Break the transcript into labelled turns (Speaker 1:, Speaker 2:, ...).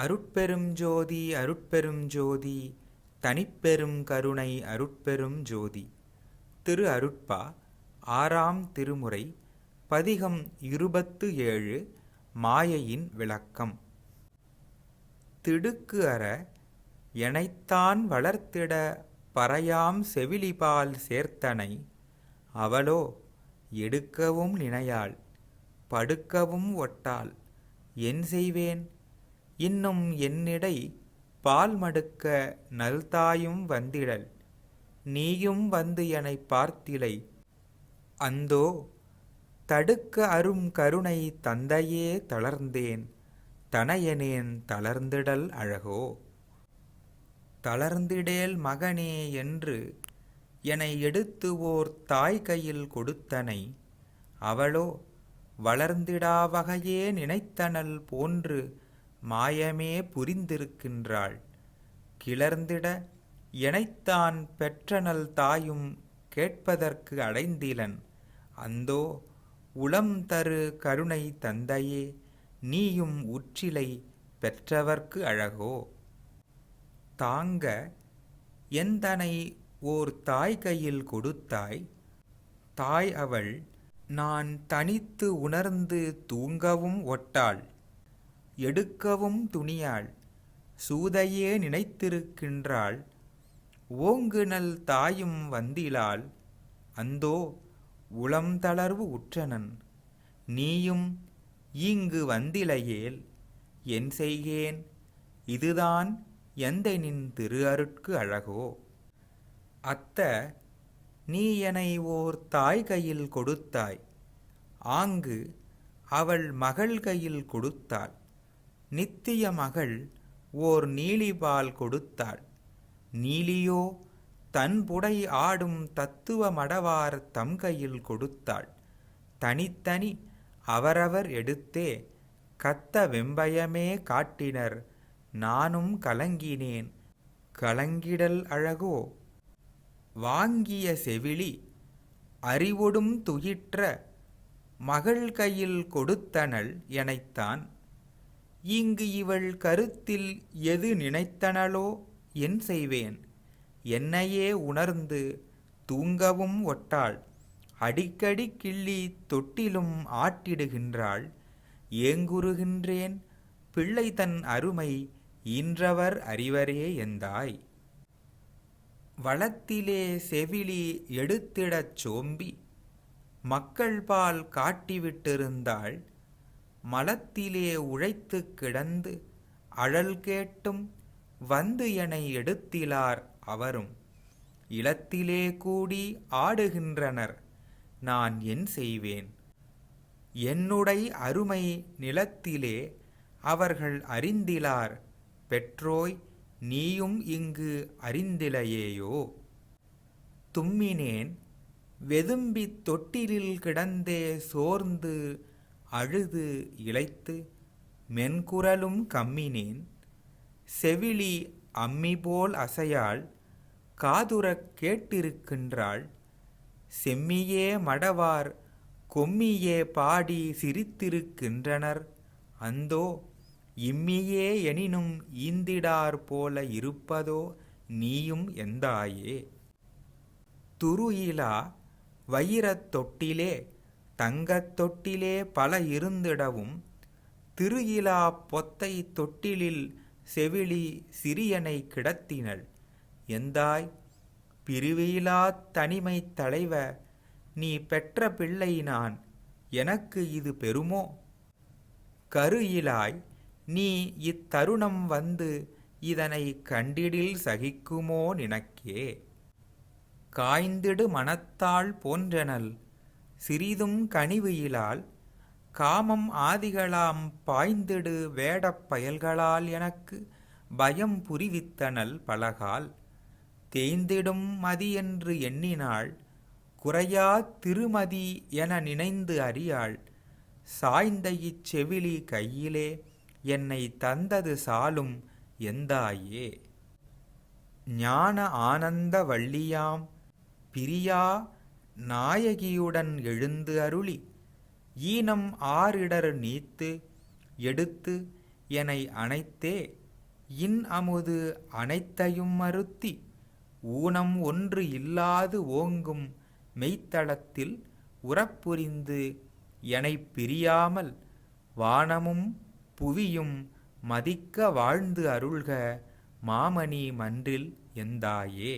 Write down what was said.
Speaker 1: அருட்பெரும் ஜோதி அருட்பெரும் ஜோதி தனிப்பெரும் கருணை அருட்பெரும் ஜோதி. திரு அருட்பா ஆறாம் திருமுறை பதிகம் இருபத்து ஏழு மாயையின் விளக்கம். திடுக்கு அற எனைத்தான் வளர்த்திட பறையாம் செவிலிபால் சேர்த்தனை. அவளோ எடுக்கவும் நினையாள் படுக்கவும் ஒட்டாள் என் செய்வேன்? இன்னும் என்னிடை பால் மடுக்க நல்தாயும் வந்திடல். நீயும் வந்து என்னை பார்த்திலை. அந்தோ தடுக்க அரும் கருணை தந்தையே தளர்ந்தேன். தனையனேன் தளர்ந்திடல் அழகோ. தளர்ந்திடேல் மகனே என்று என்னை எடுத்து ஓர் தாய் கையில் கொடுத்தனை. அவளோ வளர்ந்திடா வகையே போன்று மாயமே புரிந்திருக்கின்றாள். கிளர்ந்திட எனைத்தான் பெற்றனல் தாயும் கேட்பதற்கு அடைந்திலன். அந்தோ உளம் தரு கருணை தந்தையே நீயும் உற்றிலை பெற்றவர்க்கு அழகோ? தாங்க எந்தனை ஓர் தாய் கையில் கொடுத்தாய்? தாய் அவள் நான் தனித்து உணர்ந்து தூங்கவும் ஒட்டாள். எடுக்கவும் துணியாள் சூதையே நினைத்திருக்கின்றாள். ஓங்குநல் தாயும் வந்திலாள் அந்தோ உளம் தளர்வு உற்றனன் நீயும் இங்கு வந்திலையேல் என் செய்கேன் இதுதான் எந்தை நின் திரு அருட்கு அழகோ. அத்த நீ என்னை ஓர் தாய் கையில் கொடுத்தாய் ஆங்கு அவள் மகள் கையில் கொடுத்தாள். நித்திய மகள் ஓர் நீலிபால் கொடுத்தாள். நீலியோ தன்புடை ஆடும் தத்துவ மடவார் தம் கையில் கொடுத்தாள். தனித்தனி அவரவர் எடுத்தே கத்த வெம்பயமே காட்டினர் நானும் கலங்கினேன் கலங்கிடல் அழகோ? வாங்கிய செவிலி அறிவொடும் துயிற்ற மகள் கையில் கொடுத்தனள் எனைத்தான் இங்கு இவள் கருத்தில் எது நினைத்தனளோ என் செய்வேன். என்னையே உணர்ந்து தூங்கவும் ஒட்டாள். அடிக்கடி கிள்ளி தொட்டிலும் ஆட்டிடுகின்றாள். ஏங்குருகின்றேன் பிள்ளை தன் அருமை ஈன்றவர் அறிவரே எந்தாய் வளத்திலே செவிலி எடுத்திடச் சோம்பி. மக்கள் பால் காட்டிவிட்டிருந்தாள். மலத்திலே உழைத்து கிடந்து அழல் கேட்டும் வந்து என எடுத்திலார் அவரும். இளத்திலே கூடி ஆடுகின்றனர் நான் என் செய்வேன். என்னுடை அருமை நிலத்திலே அவர்கள் அறிந்திலார் பெற்றோய் நீயும் இங்கு அறிந்திலையேயோ? தும்மினேன் வெதும்பித் தொட்டிலில் கிடந்தே சோர்ந்து அழுது இளைத்து மென்குரலும் கம்மினேன் செவிலி அம்மி போல் அசையாள் காதுரக் கேட்டிருக்கின்றாள் செம்மியே மடவார் கொம்மியே பாடி சிரித்திருக்கின்றனர் அந்தோ இம்மியே எனினும் ஈந்திடார் போல இருப்பதோ நீயும் எந்தாயே? துருயிலா வைரத் தொட்டிலே தங்கத் தொட்டிலே பல இருந்திடவும் திருயிலா பொத்தை தொட்டிலில் செவிலி சிறியனை கிடத்தினள். எந்தாய் பிரிவிலா தனிமை தலைவ நீ பெற்ற பிள்ளை நான் எனக்கு இது பெருமோ? கருயிலாய் நீ இத்தருணம் வந்து இதனை கண்டிடில் சகிக்குமோ நினக்கே? காய்ந்திடு மனத்தாள் போன்றனல் சிறிதும் கனிவு காமம் ஆதிகளாம் பாய்ந்திடு வேடப் பயல்களால் எனக்கு பயம் புரிவித்தனல் பலகால் தேய்ந்திடும் மதி என்று எண்ணினாள் குறையா திருமதி என நினைந்து அறியாள் சாய்ந்த இச்செவிலி கையிலே என்னை தந்தது சாலும் எந்தாயே? ஞான ஆனந்த வள்ளியாம் பிரியா நாயகியுடன் எழுந்து அருளி ஈனம் ஆறிடர் நீத்து எடுத்து எனை அனைத்தே இன் அமுது அனைத்தையும் மறுத்தி ஊனம் ஒன்று இல்லாது ஓங்கும் மெய்த்தளத்தில் உறப்புரிந்து எனைப் பிரியாமல் வானமும் புவியும் மதிக்க வாழ்ந்து அருள்க மாமணி மன்றில் எந்தாயே.